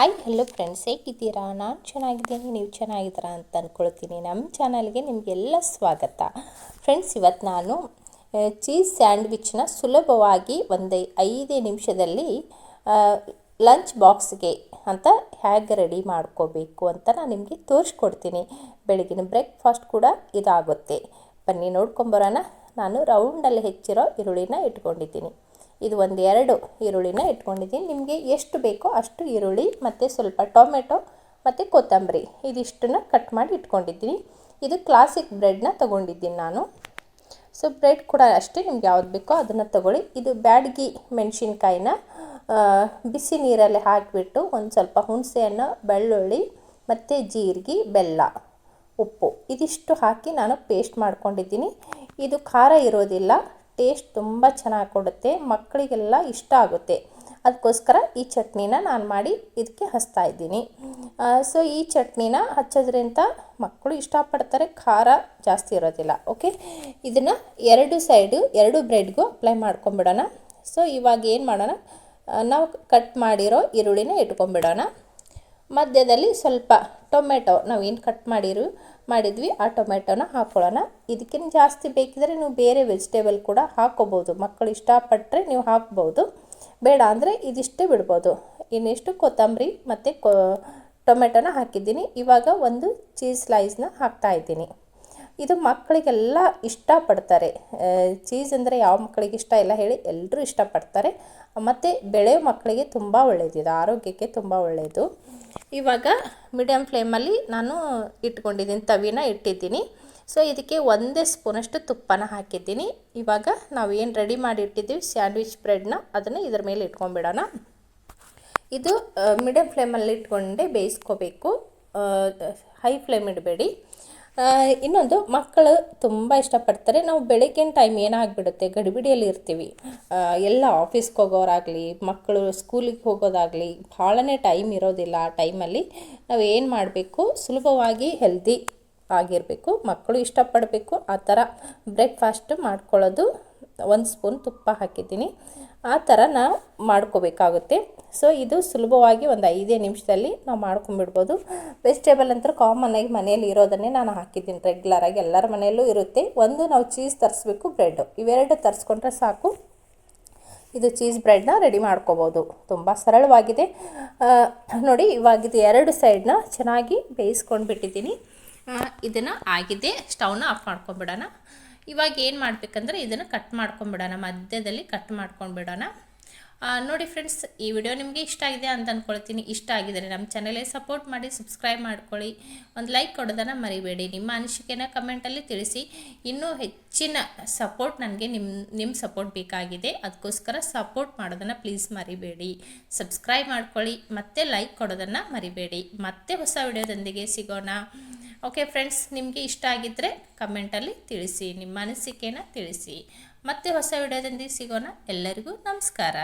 Hi hello friends ಹೇಗಿದ್ದೀರಾ? ನಾನು ಚೆನ್ನಾಗಿದ್ದೀನಿ. ನೀವು ಚೆನ್ನಾಗಿದ್ದೀರಾ ಅಂತ ಅಂದ್ಕೊಳ್ತೀನಿ ನಮ್ಮ ಚಾನಲ್ಗೆ ನಿಮಗೆಲ್ಲ ಸ್ವಾಗತ. ಫ್ರೆಂಡ್ಸ್ ಇವತ್ತು ನಾನು ಚೀಸ್ ಸ್ಯಾಂಡ್ವಿಚ್ನ ಸುಲಭವಾಗಿ ಒಂದು ಐದೇ ನಿಮಿಷದಲ್ಲಿ ಲಂಚ್ ಬಾಕ್ಸ್ಗೆ ಅಂತ ಹೇಗೆ ರೆಡಿ ಮಾಡ್ಕೋಬೇಕು ಅಂತ ನಾನು ನಿಮಗೆ ತೋರಿಸ್ಕೊಡ್ತೀನಿ. ಬೆಳಗಿನ ಬ್ರೇಕ್ಫಾಸ್ಟ್ ಕೂಡ ಇದಾಗುತ್ತೆ. ಬನ್ನಿ ನೋಡ್ಕೊಂಬರೋಣ ನಾನು ರೌಂಡಲ್ಲಿ ಹೆಚ್ಚಿರೋ ಈರುಳ್ಳಿನ ಇಟ್ಕೊಂಡಿದ್ದೀನಿ. ಇದು ಒಂದು ಎರಡು ಈರುಳ್ಳಿನ ಇಟ್ಕೊಂಡಿದ್ದೀನಿ. ನಿಮಗೆ ಎಷ್ಟು ಬೇಕೋ ಅಷ್ಟು ಈರುಳ್ಳಿ, ಮತ್ತು ಸ್ವಲ್ಪ ಟೊಮೆಟೊ, ಮತ್ತು ಕೊತ್ತಂಬರಿ ಇದಿಷ್ಟನ್ನ ಕಟ್ ಮಾಡಿ ಇಟ್ಕೊಂಡಿದ್ದೀನಿ. ಇದು ಕ್ಲಾಸಿಕ್ ಬ್ರೆಡ್ನ ತೊಗೊಂಡಿದ್ದೀನಿ ನಾನು. ಸೊ ಬ್ರೆಡ್ ಕೂಡ ಅಷ್ಟೇ ನಿಮ್ಗೆ ಯಾವ್ದು ಬೇಕೋ ಅದನ್ನು ತಗೊಳ್ಳಿ. ಇದು ಬ್ಯಾಡಗಿ ಮೆಣಸಿನ್ಕಾಯಿನ ಬಿಸಿ ನೀರಲ್ಲಿ ಹಾಕಿಬಿಟ್ಟು ಒಂದು ಸ್ವಲ್ಪ ಹುಣಸೆಹಣ್ಣು, ಬೆಳ್ಳುಳ್ಳಿ, ಮತ್ತು ಜೀರಿಗೆ, ಬೆಲ್ಲ, ಉಪ್ಪು ಇದಿಷ್ಟು ಹಾಕಿ ನಾನು ಪೇಸ್ಟ್ ಮಾಡ್ಕೊಂಡಿದ್ದೀನಿ. ಇದು ಖಾರ ಇರೋದಿಲ್ಲ. ಟೇಸ್ಟ್ ತುಂಬ ಚೆನ್ನಾಗಿ ಕೊಡುತ್ತೆ ಮಕ್ಕಳಿಗೆಲ್ಲ ಇಷ್ಟ ಆಗುತ್ತೆ. ಅದಕ್ಕೋಸ್ಕರ ಈ ಚಟ್ನಿನ ನಾನು ಮಾಡಿ ಇದಕ್ಕೆ ಹಚ್ತಾ ಇದ್ದೀನಿ. ಸೊ ಈ ಚಟ್ನಿನ ಹಚ್ಚೋದ್ರಿಂದ ಮಕ್ಕಳು ಇಷ್ಟಪಡ್ತಾರೆ, ಖಾರ ಜಾಸ್ತಿ ಇರೋದಿಲ್ಲ ಓಕೆ ಇದನ್ನು ಎರಡು ಸೈಡು ಎರಡು ಬ್ರೆಡ್ಗೂ ಅಪ್ಲೈ ಮಾಡ್ಕೊಂಬಿಡೋಣ. ಸೊ ಇವಾಗ ಏನು ಮಾಡೋಣ? ನಾವು ಕಟ್ ಮಾಡಿರೋ ಈರುಳ್ಳಿನ ಇಟ್ಕೊಂಬಿಡೋಣ. ಮಧ್ಯದಲ್ಲಿ ಸ್ವಲ್ಪ ಟೊಮೆಟೊ ನಾವು ಏನು ಕಟ್ ಮಾಡಿರು, ಮಾಡಿದ್ವಿ, ಆ ಟೊಮೆಟೊನ ಹಾಕ್ಕೊಳ್ಳೋಣ ಇದಕ್ಕಿಂತ ಜಾಸ್ತಿ ಬೇಕಿದ್ರೆ ನೀವು ಬೇರೆ ವೆಜಿಟೇಬಲ್ ಕೂಡ ಹಾಕ್ಕೋಬೋದು ಮಕ್ಕಳು ಇಷ್ಟಪಟ್ಟರೆ ನೀವು ಹಾಕ್ಬೋದು. ಬೇಡ ಅಂದರೆ ಇದಿಷ್ಟೇ ಬಿಡ್ಬೋದು. ಇನ್ನಿಷ್ಟು ಕೊತ್ತಂಬರಿ ಮತ್ತು ಕೊ, ಟೊಮೆಟೊನ ಹಾಕಿದ್ದೀನಿ. ಇವಾಗ ಒಂದು ಚೀಸ್ ಸ್ಲೈಸ್ನ ಹಾಕ್ತಾಯಿದ್ದೀನಿ ಇದು ಮಕ್ಕಳಿಗೆಲ್ಲ ಇಷ್ಟಪಡ್ತಾರೆ. ಚೀಸ್ ಅಂದರೆ ಯಾವ ಮಕ್ಕಳಿಗೆ ಇಷ್ಟ ಇಲ್ಲ ಹೇಳಿ ಎಲ್ಲರೂ ಇಷ್ಟಪಡ್ತಾರೆ. ಮತ್ತು ಬೆಳೆಯೋ ಮಕ್ಕಳಿಗೆ ತುಂಬ ಒಳ್ಳೆಯದಿದೆ ಆರೋಗ್ಯಕ್ಕೆ ತುಂಬ ಒಳ್ಳೆಯದು ಇವಾಗ ಮೀಡಿಯಮ್ ಫ್ಲೇಮಲ್ಲಿ ನಾನು ಇಟ್ಕೊಂಡಿದ್ದೀನಿ, ತವಿನ ಇಟ್ಟಿದ್ದೀನಿ. ಸೊ ಇದಕ್ಕೆ ಒಂದೇ ಸ್ಪೂನಷ್ಟು ತುಪ್ಪನ ಹಾಕಿದ್ದೀನಿ. ಇವಾಗ ನಾವು ಏನು ರೆಡಿ ಮಾಡಿ ಇಟ್ಟಿದ್ದೀವಿ ಸ್ಯಾಂಡ್ವಿಚ್ ಬ್ರೆಡ್ನ ಅದನ್ನು ಇದ್ರ ಮೇಲೆ ಇಟ್ಕೊಂಡ್ಬಿಡೋಣ. ಇದು ಮೀಡಿಯಮ್ ಫ್ಲೇಮಲ್ಲಿ ಇಟ್ಕೊಂಡೆ ಬೇಯಿಸ್ಕೋಬೇಕು. ಹೈ ಫ್ಲೇಮ್ ಇಡಬೇಡಿ. ಇನ್ನೊಂದು, ಮಕ್ಕಳು ತುಂಬ ಇಷ್ಟಪಡ್ತಾರೆ. ನಾವು ಬೆಳಗ್ಗಿನ ಟೈಮ್ ಏನಾಗ್ಬಿಡುತ್ತೆ? ಗಡಿಬಿಡಿಯಲ್ಲಿ ಇರ್ತೀವಿ. ಎಲ್ಲ ಆಫೀಸ್ಗೆ ಹೋಗೋರಾಗಲಿ, ಮಕ್ಕಳು ಸ್ಕೂಲಿಗೆ ಹೋಗೋದಾಗಲಿ, ಭಾಳನೇ ಟೈಮ್ ಇರೋದಿಲ್ಲ ಆ ಟೈಮಲ್ಲಿ ನಾವು ಏನು ಮಾಡಬೇಕು? ಸುಲಭವಾಗಿ ಹೆಲ್ದಿ ಆಗಿರಬೇಕು. ಮಕ್ಕಳು ಇಷ್ಟಪಡಬೇಕು. ಆ ಥರ ಬ್ರೇಕ್ಫಾಸ್ಟ್ ಮಾಡ್ಕೊಳ್ಳೋದು ಒಂದು ಸ್ಪೂನ್ ತುಪ್ಪ ಹಾಕಿದ್ದೀನಿ. ಆ ಥರ ನಾವು ಮಾಡ್ಕೋಬೇಕಾಗುತ್ತೆ. ಸೊ ಇದು ಸುಲಭವಾಗಿ ಒಂದು ಐದೇ ನಿಮಿಷದಲ್ಲಿ ನಾವು ಮಾಡ್ಕೊಂಬಿಡ್ಬೋದು. ವೆಜಿಟೇಬಲ್ ಅಂತ ಕಾಮನ್ನಾಗಿ ಮನೆಯಲ್ಲಿ ಇರೋದನ್ನೇ ನಾನು ಹಾಕಿದ್ದೀನಿ ರೆಗ್ಯುಲರಾಗಿ ಎಲ್ಲರ ಮನೆಯಲ್ಲೂ ಇರುತ್ತೆ. ಒಂದು ನಾವು ಚೀಸ್ ತರಿಸ್ಬೇಕು ಬ್ರೆಡ್ಡು ಇವೆರಡು ತರಿಸ್ಕೊಂಡ್ರೆ ಸಾಕು. ಇದು ಚೀಸ್ ಬ್ರೆಡ್ನ ರೆಡಿ ಮಾಡ್ಕೋಬೋದು. ತುಂಬ ಸರಳವಾಗಿದೆ. ನೋಡಿ, ಇವಾಗ ಇದು ಎರಡು ಸೈಡ್ನ ಚೆನ್ನಾಗಿ ಬೇಯಿಸ್ಕೊಂಡು ಬಿಟ್ಟಿದ್ದೀನಿ ಇದನ್ನು ಆಗಿದೆ. ಸ್ಟವ್ನ ಆಫ್ ಮಾಡ್ಕೊಂಬಿಡೋಣ. ಇವಾಗ ಏನು ಮಾಡಬೇಕಂದ್ರೆ ಇದನ್ನು ಕಟ್ ಮಾಡ್ಕೊಂಬಿಡೋಣ, ಮಧ್ಯದಲ್ಲಿ ಕಟ್ ಮಾಡ್ಕೊಂಡ್ಬಿಡೋಣ. ನೋಡಿ ಫ್ರೆಂಡ್ಸ್ ಈ ವಿಡಿಯೋ ನಿಮಗೆ ಇಷ್ಟ ಆಗಿದೆ ಅಂತ ಅಂದ್ಕೊಳ್ತೀನಿ ಇಷ್ಟ ಆಗಿದರೆ ನಮ್ಮ ಚಾನಲೇ ಸಪೋರ್ಟ್ ಮಾಡಿ ಸಬ್ಸ್ಕ್ರೈಬ್ ಮಾಡ್ಕೊಳ್ಳಿ. ಒಂದು ಲೈಕ್ ಕೊಡೋದನ್ನು ಮರಿಬೇಡಿ. ನಿಮ್ಮ ಅನಿಸಿಕೆನ ಕಮೆಂಟಲ್ಲಿ ತಿಳಿಸಿ. ಇನ್ನೂ ಹೆಚ್ಚಿನ ಸಪೋರ್ಟ್ ನನಗೆ ನಿಮ್ಮ ನಿಮ್ಮ ಸಪೋರ್ಟ್ ಬೇಕಾಗಿದೆ. ಅದಕ್ಕೋಸ್ಕರ ಸಪೋರ್ಟ್ ಮಾಡೋದನ್ನು ಪ್ಲೀಸ್ ಮರಿಬೇಡಿ. ಸಬ್ಸ್ಕ್ರೈಬ್ ಮಾಡ್ಕೊಳ್ಳಿ. ಮತ್ತು ಲೈಕ್ ಕೊಡೋದನ್ನು ಮರಿಬೇಡಿ. ಮತ್ತೆ ಹೊಸ ವಿಡಿಯೋದೊಂದಿಗೆ ಸಿಗೋಣ. ಓಕೆ ಫ್ರೆಂಡ್ಸ್ ನಿಮಗೆ ಇಷ್ಟ ಆಗಿದ್ದರೆ ಕಮೆಂಟಲ್ಲಿ ತಿಳಿಸಿ, ನಿಮ್ಮ ಅನಿಸಿಕೆನ ತಿಳಿಸಿ. ಮತ್ತೆ ಹೊಸ ವಿಡಿಯೋದಿಂದ ಸಿಗೋಣ. ಎಲ್ಲರಿಗೂ ನಮಸ್ಕಾರ.